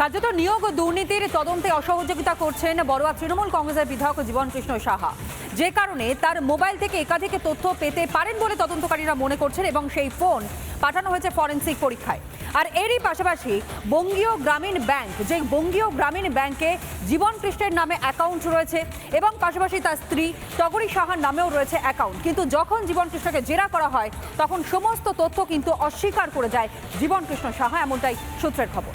কার্যত নিয়োগ দুর্নীতির তদন্তে অসহযোগিতা করছেন বড়ুয়া তৃণমূল কংগ্রেসের বিধায়ক জীবন কৃষ্ণ সাহা। যে কারণে তার মোবাইল থেকে একাধিক তথ্য পেতে পারেন বলে তদন্তকারীরা মনে করছেন এবং সেই ফোন পাঠানো হয়েছে ফরেন্সিক পরীক্ষায়। আর এরই পাশাপাশি বঙ্গীয় গ্রামীণ ব্যাংক, যে বঙ্গীয় গ্রামীণ ব্যাংকে জীবন কৃষ্ণের নামে অ্যাকাউন্ট রয়েছে এবং পাশাপাশি তার স্ত্রী টগরী সাহার নামেও রয়েছে অ্যাকাউন্ট। কিন্তু যখন জীবন কৃষ্ণকে জেরা করা হয়, তখন সমস্ত তথ্য কিন্তু অস্বীকার করে যায় জীবন কৃষ্ণ সাহা, এমনটাই সূত্রের খবর।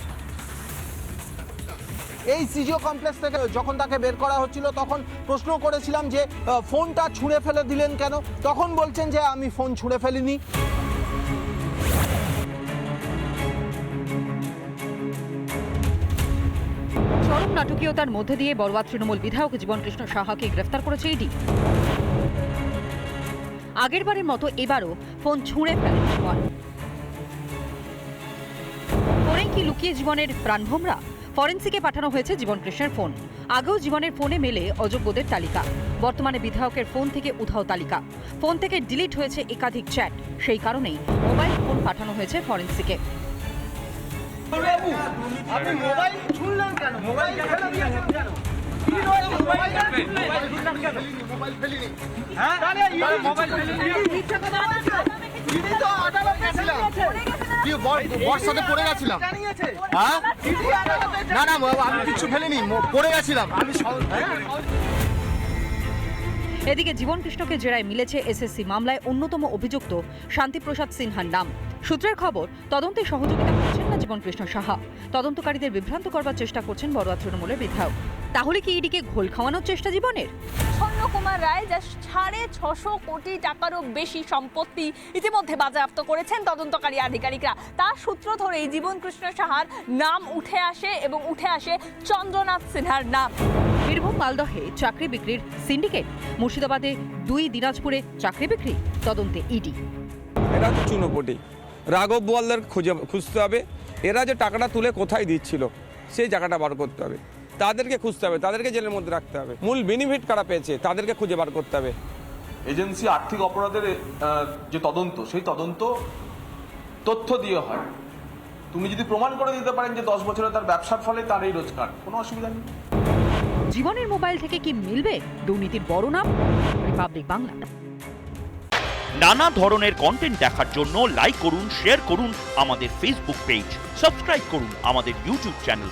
এই সিজিও কমপ্লেক্স থেকে যখন তাকে বের করা হচ্ছিল, তখন প্রশ্ন করেছিলাম যে ফোনটা ছুঁড়ে ফেলে দিলেন কেন? তখন বলছেন যে, আমি ফোন ছুঁড়ে ফেলিনি। চরম নাটকীয়তার মধ্যে দিয়ে বড়ুয়া তৃণমূল বিধায়ক জীবন কৃষ্ণ সাহাকে গ্রেফতার করেছে ইডি। আগের বারের মতো এবারও ফোন ছুঁড়ে ফেলেন জীবন কি লুকিয়ে জীবনের প্রাণভোমরা? ফরেন্সিকে পাঠানো হয়েছে জীবন কৃষ্ণের ফোন। আগেও জীবনের ফোনে মেলে অযোগ্যদের তালিকা। বর্তমানে বিধায়কের ফোন থেকে উধাও তালিকা। ফোন থেকে ডিলিট হয়েছে একাধিক চ্যাট। সেই কারণেই মোবাইল ফোন পাঠানো হয়েছে ফরেন্সিকে। আপনি মোবাইল হ্যাঁ? এদিকে জীবন কৃষ্ণকে জেরায় মিলেছে এসএসসি মামলায় অন্যতম অভিযুক্ত শান্তিপ্রসাদ সিনহার নাম। সূত্রের খবর, তদন্তে সহযোগিতা করছেন না জীবন কৃষ্ণ সাহা। তদন্তকারীদের বিভ্রান্ত করবার চেষ্টা করছেন বড়ুয়া তৃণমূলের বিধায়ক। তাহলে কি ইডিকে ঘোল খাওয়ানোর চেষ্টা জীবনের? প্রসন্ন কুমার রায় যা সাড়ে ছশো কোটি টাকারও বেশি সম্পত্তি ইতিমধ্যে বাজেয়াপ্ত করেছেন তদন্তকারী আধিকারিকরা। তার সূত্র ধরেই জীবন কৃষ্ণ সাহার নাম উঠে আসে এবং উঠে আসে চন্দ্রনাথ সিনহার নাম। বীরভূম মালদহে চাকরি বিক্রির সিন্ডিকেট মুর্শিদাবাদে দুই দিনাজপুরে চাকরি বিক্রি তদন্তে ইডি। এরা হচ্ছে চুনোপটি। রাঘব বোয়ালদের খুঁজে খুঁজতে হবে। এরা যে টাকাটা তুলে কোথায় দিচ্ছিল সেই জায়গাটা বার করতে হবে। তাদেরকে খুঁজতে হবে তাদেরকে জেলের মধ্যে রাখতে হবে। মূল বেনিফিট কারা পেয়েছে তাদেরকে খুঁজে বার করতে হবে। এজেন্সি আর্থিক অপরাধের যে তদন্ত সেই তদন্ত তথ্য দিয়ে হয়। তুমি যদি প্রমাণ করে দিতে পারেন যে দশ বছরে তার ব্যবসার ফলে তার এই রোজগার কোনো অসুবিধা নেই। জীবনের মোবাইল থেকে কি মিলবে দুর্নীতির বড় নাম? রিপাবলিক বাংলা নানা ধরনের কন্টেন্ট দেখার জন্য লাইক করুন শেয়ার করুন আমাদের ফেসবুক পেজ সাবস্ক্রাইব করুন আমাদের ইউটিউব চ্যানেল